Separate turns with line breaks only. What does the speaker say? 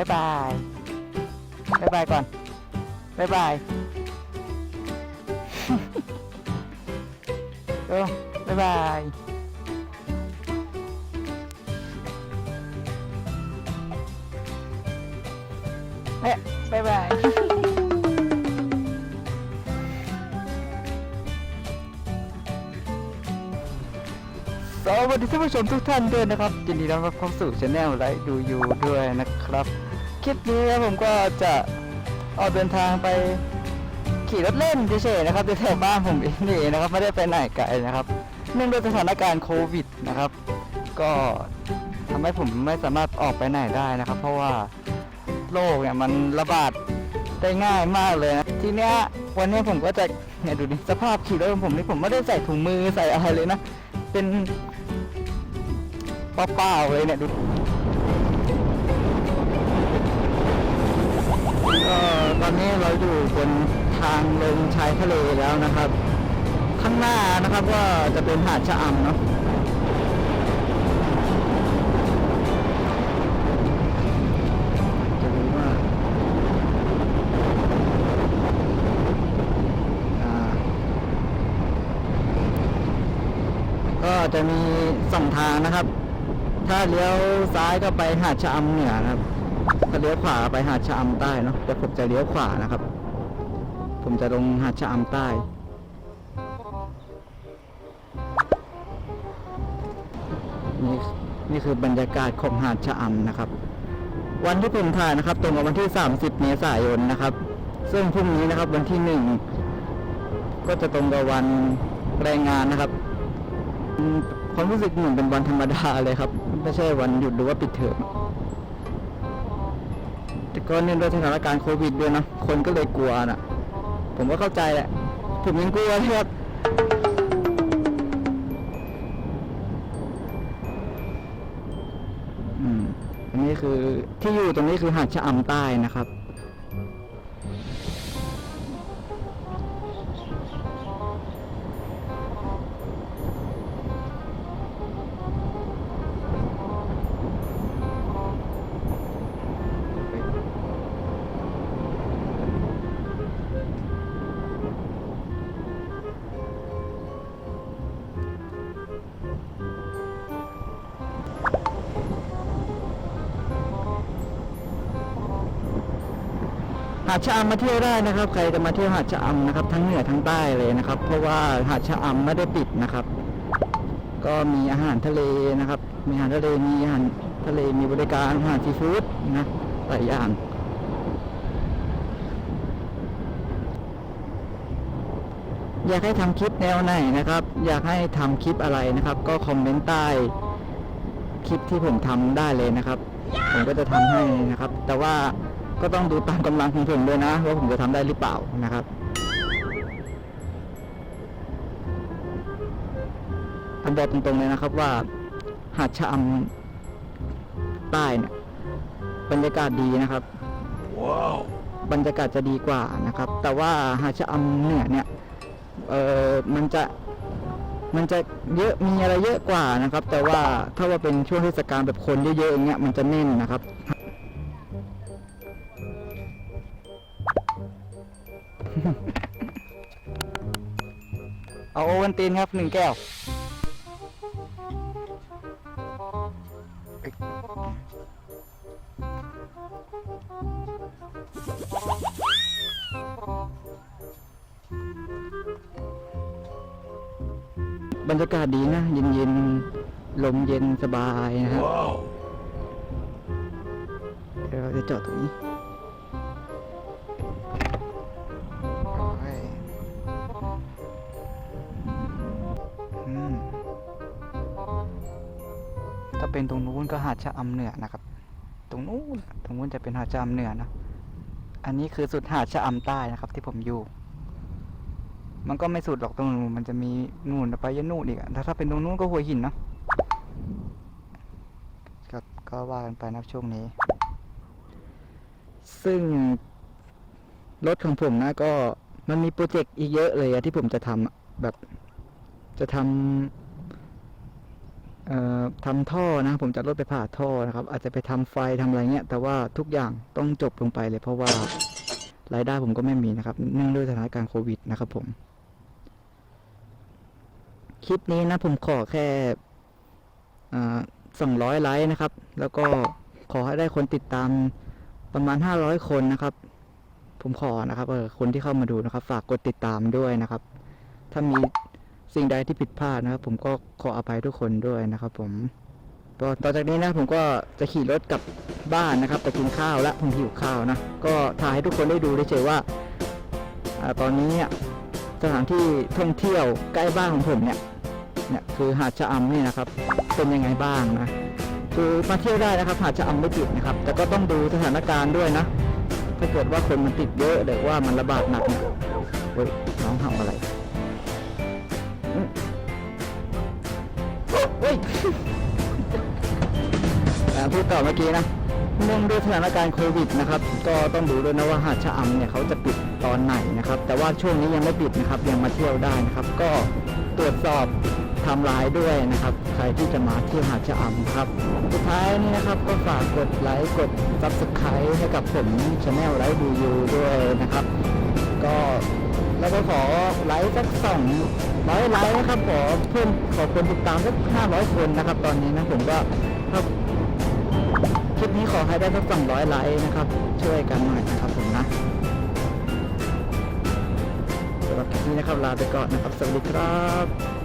บ๊ายบายบ๊ายบายก่อนบ๊ายบายโอ้บ๊ายบายเอ๊ะบ๊ายบายสวัสดีท่านผู้ชมทุกท่านด้วยนะครับยินดีต้อนรับเข้าสู่ช anel ไลฟ์ดูยูด้วยนะครับ คลิปนี้ผมก็จะออกเดินทางไปขี่รถเล่นเฉยๆนะครับแถวบ้านผมเองนี่นะครับไม่ได้ไปไหนไกลนะครับ เนื่องด้วยสถานการณ์โควิดนะครับ ก็ทำให้ผมไม่สามารถออกไปไหนได้นะครับ เพราะว่าโรคเนี่ยมันระบาดได้ง่ายมากเลยนะทีเนี้ยวันนี้ผมก็จะเนี่ยดูดิสภาพขี่รถของผมนี่ผมไม่ได้ใส่ถุงมือใส่อะไรเลยนะ เป็นเปล่าๆเลยเนี่ยดู ก็ตอนนี้เราอยู่บนทางลงชายทะเลแล้วนะครับ ข้างหน้านะครับก็จะเป็นหาดชะอำเนาะจะดูว่าก็จะมีสองทางนะครับ ถ้าเลี้ยวซ้ายก็ไปหาดชะอำเหนือนะครับ ถ้าเลี้ยวขวาไปหาดชะอำใต้เนาะแต่ผมจะเลี้ยวขวานะครับ ผมจะลงหาดชะอำใต้นี่นี่คือบรรยากาศของหาดชะอำนะครับ วันที่ผมถ่ายนะครับ ตรงกับวันที่ 30 เมษายนนะครับ ซึ่งพรุ่งนี้นะครับวันที่หนึ่งก็จะตรงกับวันแรงงานนะครับความรู้สึกเหมือนเป็นวันธรรมดาเลยครับ ไม่ใช่วันหยุดหรือว่าปิดเทอม แต่ก็เนื่องด้วยสถานการณ์โควิดด้วยนะคนก็เลยกลัวนะผมก็เข้าใจแหละ ผมยังกลัวแทบอืมอันนี้คือที่อยู่ตรงนี้คือหาดชะอำใต้นะครับ หาดชะอำมาเที่ยวได้นะครับ ใครจะมาเที่ยวหาดชะอำนะครับ ทั้งเหนือทั้งใต้เลยนะครับ เพราะว่าหาดชะอำไม่ได้ปิดนะครับ ก็มีอาหารทะเลนะครับ มีอาหารทะเลมีอาหารทะเลมีบริการอาหารซีฟู้ดนะหลายอย่างอยากให้ทำคลิปแนวไหนนะครับ อยากให้ทำคลิปอะไรนะครับ ก็คอมเมนต์ใต้คลิปที่ผมทำได้เลยนะครับ ผมก็จะทำให้นะครับ แต่ว่า ก็ต้องดูตามกำลังของผมด้วยนะว่าผมจะทำได้หรือเปล่านะครับ ผมบอกตรงๆเลยนะครับว่า หาดชะอำใต้เนี่ยบรรยากาศดีนะครับบรรยากาศจะดีกว่านะครับ แต่ว่าหาดชะอำเหนือเนี่ยเออมันจะมันจะเยอะมีอะไรเยอะกว่านะครับ แต่ว่าถ้าว่าเป็นช่วงเทศกาลแบบคนเยอะๆอย่างเงี้ยมันจะแน่นนะครับ เอาโอวันตินครับหนึ่งแก้ว บรรยากาศดีนะ เย็นเย็นๆลมเย็นสบายนะครับ เดี๋ยวเราจะจอดตรงนี้ ถ้าเป็นตรงนู้นก็หาดชะอำเหนือนะครับ ตรงนู้นตรงนู้นจะเป็นหาดชะอำเหนือนะอันนี้คือสุดหาดชะอำใต้นะครับ ที่ผมอยู่ มันก็ไม่สุดหรอกตรงนู้นมันจะมีนู่นไปยันนู่นอีกถ้าถ้าเป็นตรงนู้นก็หัวหินเนาะครับก็ว่ากันไปนะช่วงนี้ ซึ่งรถของผมนะก็มันมีโปรเจกต์อีกเยอะเลยอะที่ผมจะทำแบบ จะทำ ทำท่อนะผมจะลดไปผ่าท่อนะครับ อาจจะไปทำไฟทำอะไรเงี้ย แต่ว่าทุกอย่างต้องจบลงไปเลย เพราะว่ารายได้ผมก็ไม่มีนะครับ เนื่องด้วยสถานการณ์โควิดนะครับผม คลิปนี้นะผมขอแค่สองร้อยไลค์นะครับ แล้วก็ขอให้ได้คนติดตามประมาณห้าร้อยคนนะครับ ผมขอนะครับเออคนที่เข้ามาดูนะครับ ฝากกดติดตามด้วยนะครับ ถ้ามี สิ่งใดที่ผิดพลาดนะครับ ผมก็ขออภัยทุกคนด้วยนะครับ ผมต่อจากนี้นะผมก็จะขี่รถกลับบ้านนะครับไปกินข้าวและผมหิวข้าวนะก็ถ่ายให้ทุกคนได้ดูได้เฉยว่าอตอนนี้สถานที่ท่องเที่ยวใกล้บ้านของผมเนี่ยเนี่ยคือหาดชะอำนี่นะครับ เป็นยังไงบ้างนะคือมาเที่ยวได้นะครับ หาดชะอำไม่ติดนะครับ แต่ก็ต้องดูสถานการณ์ด้วยนะถ้าเกิดว่าคนมันติดเยอะหรือว่ามันระบาดหนักเนี่ยเฮ้ยน้องทำอะไร เฮ้ยอ่าพูดต่อเมื่อกี้นะเนื่องด้วยสถานการณ์โควิดนะครับ ก็ต้องดูด้วยนะว่าหาดชะอำเนี่ยเขาจะปิดตอนไหนนะครับ แต่ว่าช่วงนี้ยังไม่ปิดนะครับ ยังมาเที่ยวได้นะครับ ก็ตรวจสอบทำลายด้วยนะครับ ใครที่จะมาเที่ยวหาดชะอำครับ สุดท้ายนี้นะครับก็ฝากกดไลค์กด subscribe ให้กับผมช anel ไลฟ์ดูยูด้วยนะครับ ก็ แล้วก็ขอไลค์สักสองร้อยไลค์นะครับขอเพิ่มขอคนติดตามสักห้าร้อยคนนะครับ ตอนนี้นะผมก็ครับคลิปนี้ขอให้ได้สักสองร้อยไลค์นะครับ ช่วยกันหน่อยนะครับผมนะสำหรับคลิปนี้นะครับลาไปก่อนนะครับ สวัสดีครับ